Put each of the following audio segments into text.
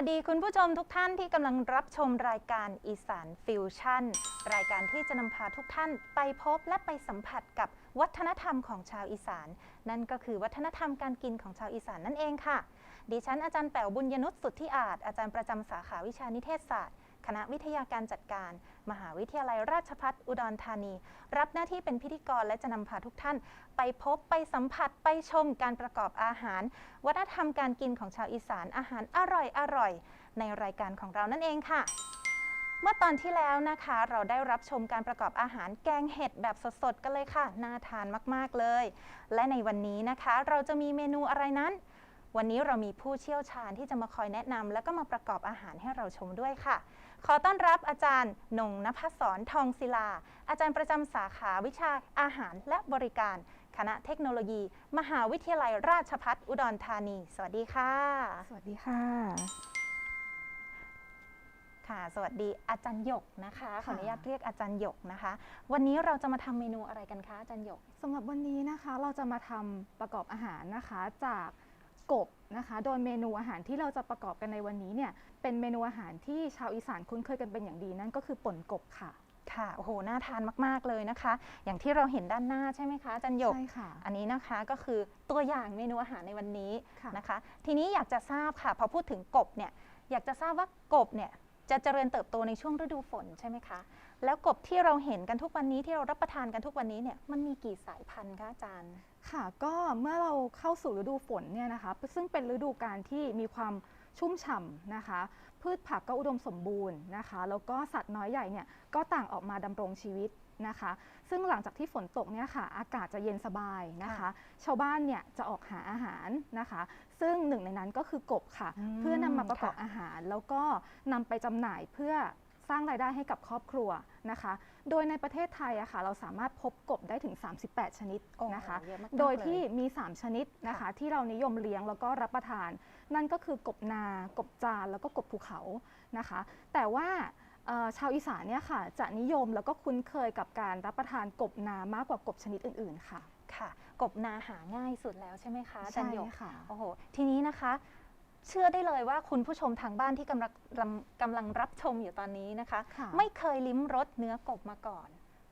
วัสดีคุณผู้ชมทุกท่านที่กำลังรับชมรายการอีสานฟิวชั่น รายการที่จะนำพาทุกท่านไปพบและไปสัมผัสกับวัฒนธรรมของชาวอีสาน นั่นก็คือวัฒนธรรมการกินของชาวอีสานนั่นเองค่ะ ดิฉันอาจารย์แป๋วบุญยนุษย์สุทธิอาจอาจารย์ประจำสาขาวิชานิเทศศาสตร์ คณะวิทยาการจัดการ มหาวิทยาลัยราชภัฏอุดรธานี รับหน้าที่เป็นพิธีกรและจะนำพาทุกท่าน ไปพบไปสัมผัสไปชมการประกอบอาหาร วัฒนธรรมการกินของชาวอีสานอาหารอร่อยอร่อยในรายการของเรานั่นเองค่ะ เมื่อตอนที่แล้วนะคะ เราได้รับชมการประกอบอาหารแกงเห็ดแบบสดๆกันเลยค่ะ น่าทานมากๆเลย และในวันนี้นะคะ เราจะมีเมนูอะไรนั้นวันนี้เรามีผู้เชี่ยวชาญที่จะมาคอยแนะนำ แล้วก็มาประกอบอาหารให้เราชมด้วยค่ะ ขอต้อนรับอาจารย์นงนภัสสรทองศิลา อาจารย์ประจำสาขาวิชาอาหารและบริการ คณะเทคโนโลยี มหาวิทยาลัยราชภัฏอุดรธานี สวัสดีค่ะ สวัสดีค่ะ ค่ะ สวัสดีอาจารย์หยกนะคะ ขออนุญาตค่ะเรียกอาจารย์หยกนะคะ วันนี้เราจะมาทำเมนูอะไรกันคะอาจารย์หยกสำหรับวันนี้นะคะเราจะมาทำประกอบอาหารนะคะจากกบ นะคะ โดยเมนูอาหารที่เราจะประกอบกันในวันนี้เนี่ยเป็นเมนูอาหารที่ชาวอีสานคุ้นเคยกันเป็นอย่างดีนั่นก็คือป่นกบค่ะ ค่ะ โอ้โห น่าทานมาก ๆ เลยนะคะ อย่างที่เราเห็นด้านหน้าใช่ไหมคะอาจารย์หยก ใช่ค่ะ อันนี้นะคะก็คือตัวอย่างเมนูอาหารในวันนี้ค่ะ นะคะ ทีนี้อยากจะทราบค่ะ พอพูดถึงกบเนี่ย อยากจะทราบว่ากบเนี่ย จะเจริญเติบโตในช่วงฤดูฝนใช่ไหมคะ แล้วกบที่เราเห็นกันทุกวันนี้ที่เรารับประทานกันทุกวันนี้เนี่ยมันมีกี่สายพันธุ์คะอาจารย์ ค่ะ ก็เมื่อเราเข้าสู่ฤดูฝนเนี่ยนะคะ ซึ่งเป็นฤดูการที่มีความชุ่มฉ่ำนะคะ พืชผักก็อุดมสมบูรณ์นะคะ แล้วก็สัตว์น้อยใหญ่เนี่ยก็ต่างออกมาดำรงชีวิต นะคะ ซึ่งหลังจากที่ฝนตกเนี่ยค่ะ อากาศจะเย็นสบายนะคะค่ะชาวบ้านเนี่ยจะออกหาอาหารนะคะ ซึ่งหนึ่งในนั้นก็คือกบค่ะอืมเพื่อนำมาประกอบค่ะอาหาร แล้วก็นำไปจำหน่ายเพื่อสร้างรายได้ให้กับครอบครัวนะคะ โดยในประเทศไทยอะค่ะเราสามารถพบกบได้ถึง 38 ชนิดโอ้โหนะคะเยอะมากๆโดยเลที่มี 3 ชนิดนะคะค่ะที่เรานิยมเลี้ยงแล้วก็รับประทาน นั่นก็คือกบนา กบจานแล้วก็กบภูเขานะคะ แต่ว่าเอ่อ ชาวอีสานเนี่ยค่ะจะนิยมแล้วก็คุ้นเคยกับการรับประทานกบนามากกว่ากบชนิดอื่นๆค่ะ ค่ะ กบนาหาง่ายสุดแล้วใช่ไหมคะอาจารย์หยกค่ะโอ้โหทีนี้นะคะ เชื่อได้เลยว่าคุณผู้ชมทางบ้านที่กำลังกำกำลังรับชมอยู่ตอนนี้นะคะค่ะไม่เคยลิ้มรสเนื้อกบมาก่อน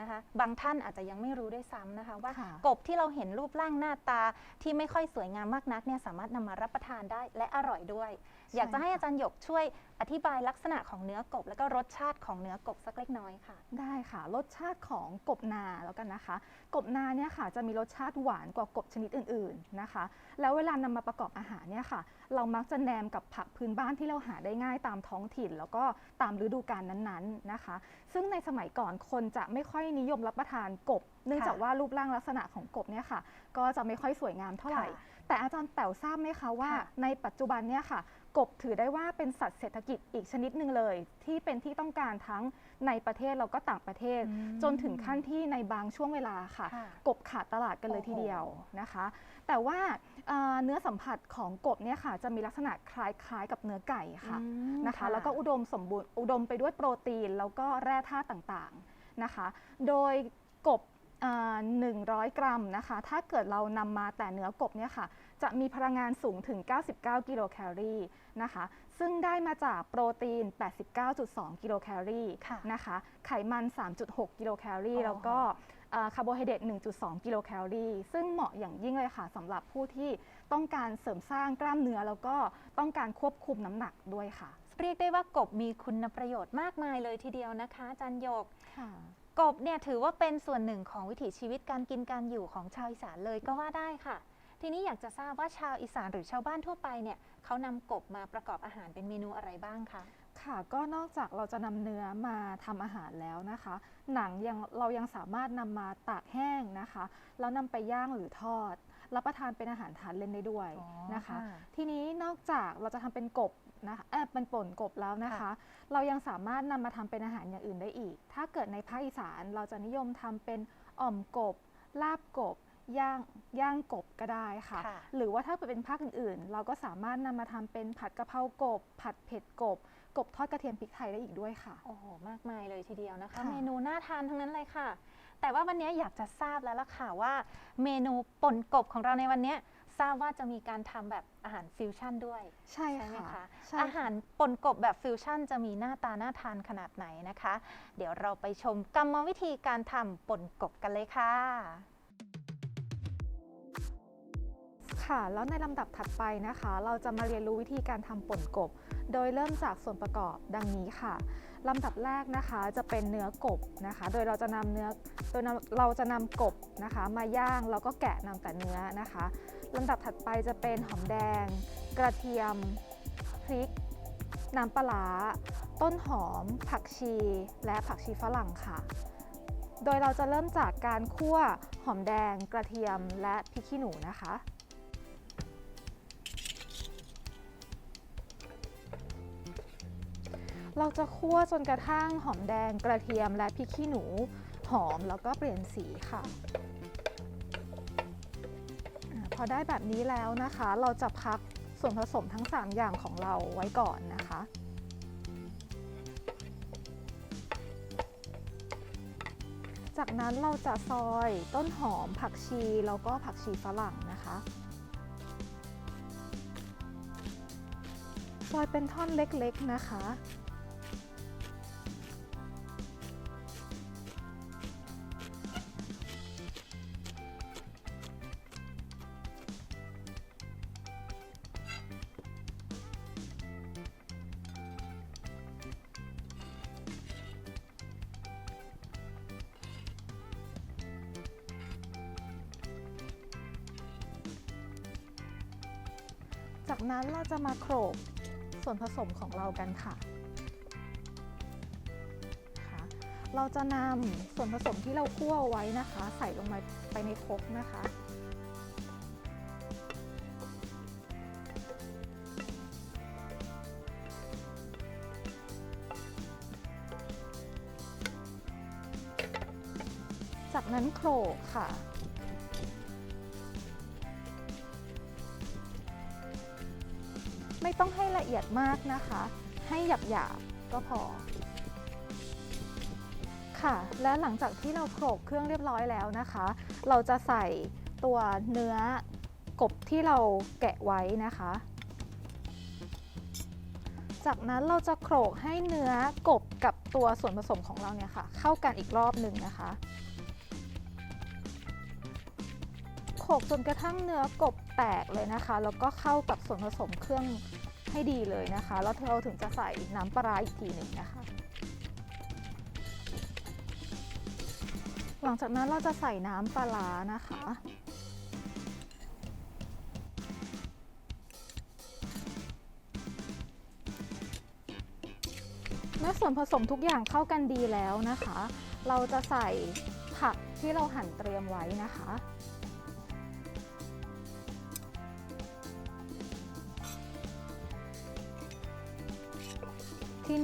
นะคะ บางท่านอาจจะยังไม่รู้ด้วยซ้ำนะคะ ว่าค่ะ กบที่เราเห็นรูปร่างหน้าตาที่ไม่ค่อยสวยงามมากนักเนี่ยสามารถนำมารับประทานได้และอร่อยด้วย อยากจะให้อาจารย์หยกช่วยอธิบายลักษณะของเนื้อกบ แล้วก็รสชาติของเนื้อกบสักเล็กน้อยค่ะ ได้ค่ะ รสชาติของกบนาแล้วกันนะคะ กบนาเนี่ยค่ะจะมีรสชาติหวานกว่ากบชนิดอื่นๆนะคะ แล้วเวลานำมาประกอบอาหารเนี่ยค่ะ เรามักจะแนมกับผักพื้นบ้านที่เราหาได้ง่ายตามท้องถิ่น แล้วก็ตามฤดูกาลนั้นๆนะคะ ซึ่งในสมัยก่อนคนจะไม่ค่อยนิยมรับประทานกบ เนื่องจากว่ารูปร่างลักษณะของกบเนี่ยค่ะ ก็จะไม่ค่อยสวยงามเท่าไหร่ค่ะแต่อาจารย์แป๋วทราบไหมคะว่าค่ะในปัจจุบันเนี่ยค่ะ กบถือได้ว่าเป็นสัตว์เศรษฐกิจอีกชนิดหนึ่งเลย ที่เป็นที่ต้องการทั้งในประเทศแล้วก็ต่างประเทศอืมจนถึงขั้นที่ในบางช่วงเวลาค่ะค่ะกบขาดตลาดกันเลยโอ้โหทีเดียวนะคะ แต่ว่าเอ่อเนื้อสัมผัสของกบเนี่ยค่ะ จะมีลักษณะคล้ายๆกับเนื้อไก่ค่ะอืมนะคะ แล้วก็อุดมสมบูรณ์อุดมไปด้วยโปรตีน แล้วก็แร่ธาตุต่างๆนะคะ โดยกบเอ่อ100 กรัมนะคะ ถ้าเกิดเรานำมาแต่เนื้อกบเนี่ยค่ะ จะมีพลังงานสูงถึง 99 กิโลแคลอรี่ นะคะ ซึ่งได้มาจากโปรตีน 89.2 กิโลแคลอรี่ค่ะนะคะ ไขมัน 3.6 กิโลแคลอรี่อ๋อแล้วก็เอ่อคาร์โบไฮเดรต 1.2 กิโลแคลอรี่ ซึ่งเหมาะอย่างยิ่งเลยค่ะสำหรับผู้ที่ต้องการเสริมสร้างกล้ามเนื้อ แล้วก็ต้องการควบคุมน้ำหนักด้วยค่ะ เรียกได้ว่ากบมีคุณประโยชน์มากมายเลยทีเดียวนะคะอาจารย์หยกค่ะกบเนี่ยถือว่าเป็นส่วนหนึ่งของวิถีชีวิตการกินการอยู่ของชาวอีสานเลยก็ว่าได้ค่ะ ทีนี้อยากจะทราบว่าชาวอีสานหรือชาวบ้านทั่วไปเนี่ย เขานำกบมาประกอบอาหารเป็นเมนูอะไรบ้างคะค่ะก็นอกจากเราจะนำเนื้อมาทำอาหารแล้วนะคะ หนังยังเรายังสามารถนำมาตากแห้งนะคะแล้วนำไปย่างหรือทอด รับประทานเป็นอาหารทานเล่นได้ด้วยอ๋อนะคะค่ะทีนี้นอกจากเราจะทำเป็นกบนะคะเออเป็นป่นกบแล้วนะคะค่ะเรายังสามารถนำมาทำเป็นอาหารอย่างอื่นได้อีก ถ้าเกิดในภาคอีสานเราจะนิยมทำเป็นอ่อมกบ ลาบกบ ย่างย่างกบก็ได้ค่ะ ค่ะ หรือว่าถ้าเป็นภาคอื่นๆ เราก็สามารถนำมาทำเป็นผัดกะเพรากบ ผัดเผ็ดกบ กบทอดกระเทียมพริกไทยได้อีกด้วยค่ะ โอ้โห มากมายเลยทีเดียวนะคะ ค่ะ เมนูน่าทานทั้งนั้นเลยค่ะ แต่ว่าวันนี้อยากจะทราบแล้วล่ะค่ะว่า เมนูป่นกบของเราในวันนี้ทราบว่าจะมีการทำแบบอาหารฟิวชั่นด้วย ใช่ใช่ไหมค่ะคะ ใช่อาหารป่นกบแบบฟิวชั่นจะมีหน้าตาน่าทานขนาดไหนนะคะ เดี๋ยวเราไปชมกรรมวิธีการทำป่นกบกันเลยค่ะ ค่ะ แล้วในลำดับถัดไปนะคะ เราจะมาเรียนรู้วิธีการทำป่นกบ โดยเริ่มจากส่วนประกอบดังนี้ค่ะลำดับแรกนะคะจะเป็นเนื้อกบนะคะ โดยเราจะนำเนื้อโดยเราจะนำกบนะคะ มาย่างแล้วก็แกะนำแต่เนื้อนะคะลำดับถัดไปจะเป็นหอมแดง กระเทียม พริก น้ำปลาร้าต้นหอม ผักชี และผักชีฝรั่งค่ะ โดยเราจะเริ่มจากการคั่วหอมแดง กระเทียม และพริกขี้หนูนะคะ เราจะคั่วจนกระทั่งหอมแดงกระเทียมและพริกขี้หนูหอมแล้วก็เปลี่ยนสีค่ะพอได้แบบนี้แล้วนะคะ เราจะพักส่วนผสมทั้ง 3 อย่างของเราไว้ก่อนนะคะ จากนั้นเราจะซอยต้นหอมผักชีแล้วก็ผักชีฝรั่งนะคะซอยเป็นท่อนเล็กๆนะคะ มาโขลกส่วนผสมของเรากันค่ะ เราจะนำส่วนผสมที่เราคั่วไว้นะคะ ใส่ลงมาไปในครกนะคะจากนั้นโขลกค่ะ เอียดมากนะคะ ให้หยาบๆก็พอ ค่ะ และหลังจากที่เราโขลกเครื่องเรียบร้อยแล้วนะคะ เราจะใส่ตัวเนื้อกบที่เราแกะไว้นะคะ จากนั้นเราจะโขลกให้เนื้อกบกับตัวส่วนผสมของเราเนี่ยค่ะ เข้ากันอีกรอบหนึ่งนะคะโขลกจนกระทั่งเนื้อกบแตกเลยนะคะ แล้วก็เข้ากับส่วนผสมเครื่อง ให้ดีเลยนะคะ แล้วเราถึงจะใส่น้ำปลาอีกทีหนึ่งนะคะ หลังจากนั้นเราจะใส่น้ำปลานะคะเมื่อส่วนผสมทุกอย่างเข้ากันดีแล้วนะคะ เราจะใส่ผักที่เราหั่นเตรียมไว้นะคะ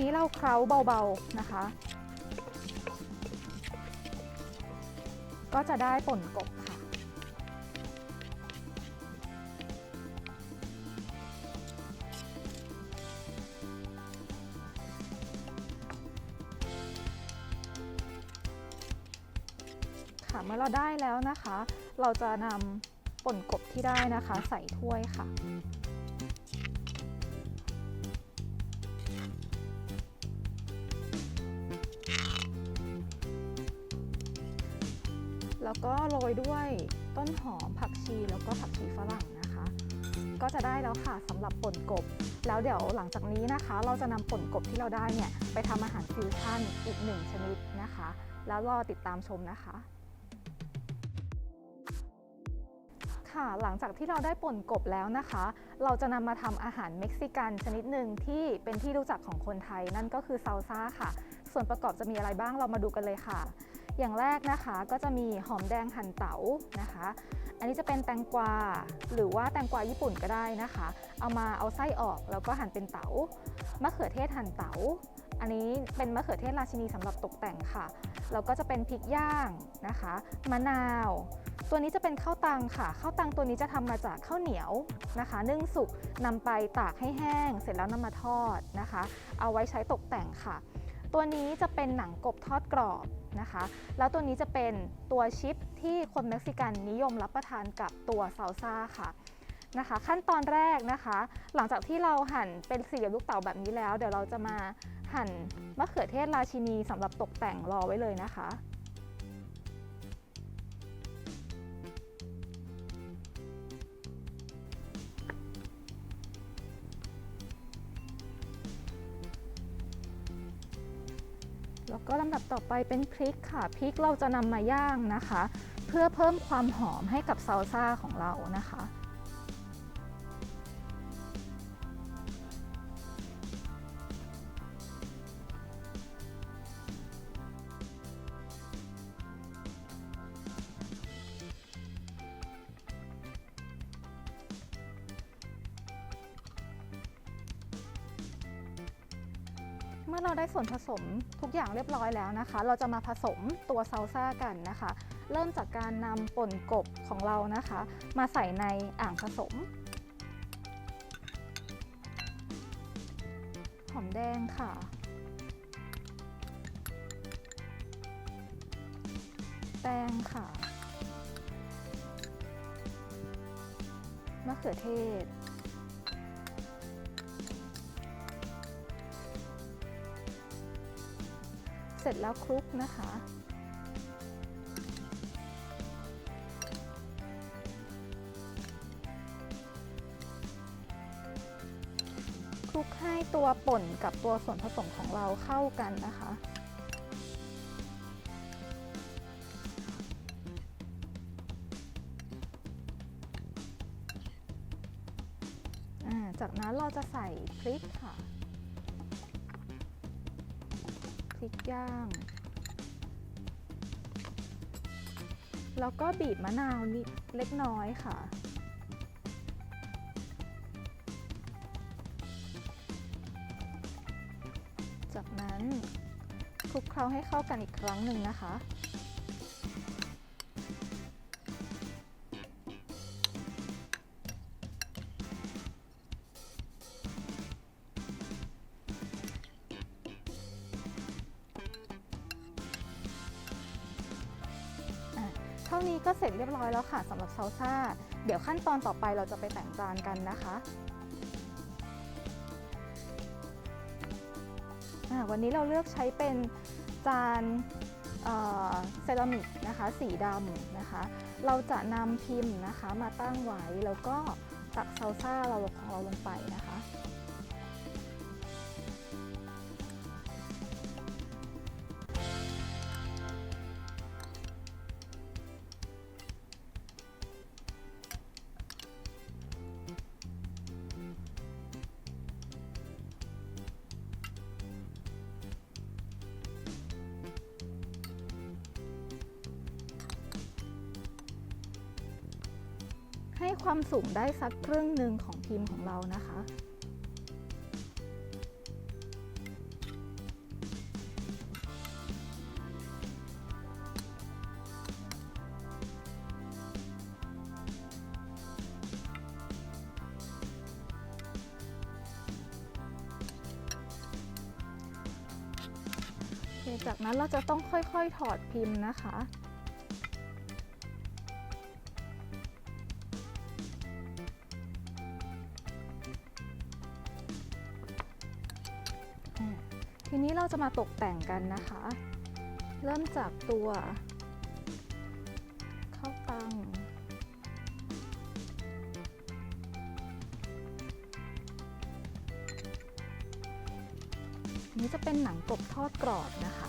นี้เราเคล้าเบาๆนะคะ ก็จะได้ป่นกบค่ะ ค่ะเมื่อเราได้แล้วนะคะ เราจะนำป่นกบที่ได้นะคะ ใส่ถ้วยค่ะ ก็โรยด้วยต้นหอมผักชีแล้วก็ผักชีฝรั่งนะคะ ก็จะได้แล้วค่ะสำหรับป่นกบ แล้วเดี๋ยวหลังจากนี้นะคะ เราจะนำป่นกบที่เราได้เนี่ยไปทำอาหารฟิวชั่นอีกหนึ่งชนิดนะคะ แล้วรอติดตามชมนะคะค่ะหลังจากที่เราได้ป่นกบแล้วนะคะ เราจะนำมาทำอาหารเม็กซิกันชนิดหนึ่งที่เป็นที่รู้จักของคนไทยนั่นก็คือซาลซ่าค่ะ ส่วนประกอบจะมีอะไรบ้างเรามาดูกันเลยค่ะ อย่างแรกนะคะก็จะมีหอมแดงหั่นเต๋านะคะ อันนี้จะเป็นแตงกวาหรือว่าแตงกวาญี่ปุ่นก็ได้นะคะ เอามาเอาไส้ออกแล้วก็หั่นเป็นเต๋ามะเขือเทศหั่นเต๋าอันนี้เป็นมะเขือเทศราชินีสำหรับตกแต่งค่ะแล้วก็จะเป็นพริกย่างนะคะ มะนาว ตัวนี้จะเป็นข้าวตังค่ะข้าวตังตัวนี้จะทำมาจากข้าวเหนียวนะคะ นึ่งสุกนำไปตากให้แห้ง เสร็จแล้วนำมาทอดนะคะ เอาไว้ใช้ตกแต่งค่ะ ตัวนี้จะเป็นหนังกบทอดกรอบนะคะ แล้วตัวนี้จะเป็นตัวชิปที่คนเม็กซิกันนิยมรับประทานกับตัวซาลซ่าค่ะนะคะ ขั้นตอนแรกนะคะ หลังจากที่เราหั่นเป็นสี่เหลี่ยมลูกเต๋าแบบนี้แล้ว เดี๋ยวเราจะมาหั่นมะเขือเทศราชินีสำหรับตกแต่งรอไว้เลยนะคะ แล้วก็ลำดับต่อไปเป็นพริกค่ะ พริกเราจะนำมาย่างนะคะ เพื่อเพิ่มความหอมให้กับซาลซ่าของเรานะคะ สมทุกอย่างเรียบร้อยแล้วนะคะ เราจะมาผสมตัวซาลซ่ากันนะคะ เริ่มจากการนำป่นกบของเรานะคะ มาใส่ในอ่างผสม หอมแดงค่ะ แตงค่ะมะเขือเทศ เสร็จแล้วคลุกนะคะ คลุกให้ตัวป่นกับตัวส่วนผสมของเราเข้ากันนะคะจากนั้นเราจะใส่พริกค่ะ พริกย่าง แล้วก็บีบมะนาวนิดเล็กน้อยค่ะ จากนั้นคลุกเคล้าให้เข้ากันอีกครั้งหนึ่งนะคะ เรียบร้อยแล้วค่ะสำหรับซาลซ่า เดี๋ยวขั้นตอนต่อไปเราจะไปแต่งจานกันนะคะวันนี้เราเลือกใช้เป็นจานเอ่อเซรามิกนะคะ สีดำนะคะ เราจะนำพิมพ์นะคะมาตั้งไว้แล้วก็ตักซาลซ่าเราของเราลงไปนะคะ สูงได้สักครึ่งหนึ่งของพิมพ์ของเรานะคะ จากนั้นเราจะต้องค่อยๆถอดพิมพ์นะคะ มาตกแต่งกันนะคะ เริ่มจากตัวข้าวตังนนี้จะเป็นหนังกบทอดกรอบนะคะ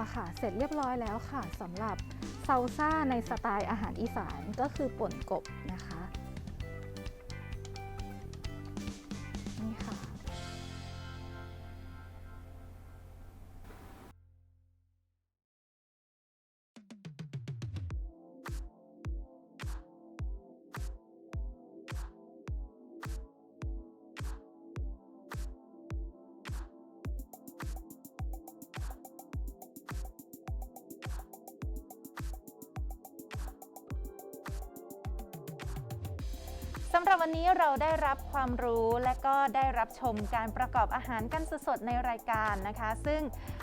ละค่ะ เสร็จเรียบร้อยแล้วค่ะสำหรับซาลซ่าในสไตล์อาหารอีสานก็คือป่นกบนะคะ สำหรับวันนี้เราได้รับความรู้และก็ได้รับชมการประกอบอาหารกันสดๆในรายการนะคะ ซึ่ง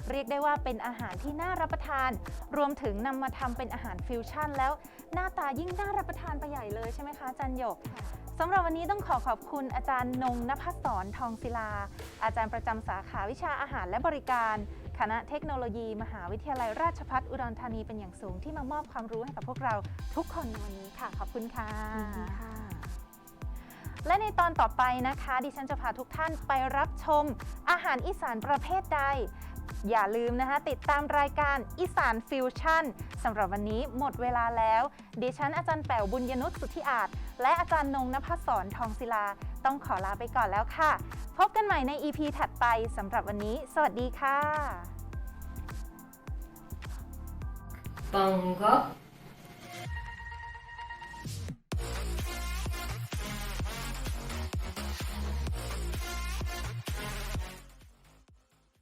เรียกได้ว่าเป็นอาหารที่น่ารับประทาน รวมถึงนำมาทำเป็นอาหารฟิวชั่น แล้วหน้าตายิ่งน่ารับประทานไปใหญ่เลยใช่ไหมคะอาจารย์หยกสำหรับวันนี้ต้องขอขอบคุณอาจารย์นงนภัสสรทองศิลา อาจารย์ประจำสาขาวิชาอาหารและบริการ คณะเทคโนโลยี มหาวิทยาลัยราชภัฏอุดรธานีเป็นอย่างสูงที่มามอบความรู้ให้กับพวกเราทุกคนในวันนี้ค่ะ ขอบคุณค่ะค่ะ และในตอนต่อไปนะคะ ดิฉันจะพาทุกท่านไปรับชม อาหารอีสานประเภทใด อย่าลืมนะคะ ติดตามรายการอีสานฟิวชั่นสำหรับวันนี้หมดเวลาแล้ว ดิฉันอาจารย์แป๋วบุญยนุษสุทธิอาจ และอาจารย์นงนภัสสรทองศิลา ต้องขอลาไปก่อนแล้วค่ะ พบกันใหม่ใน EP ถัดไปสำหรับวันนี้ สวัสดีค่ะ Bangkok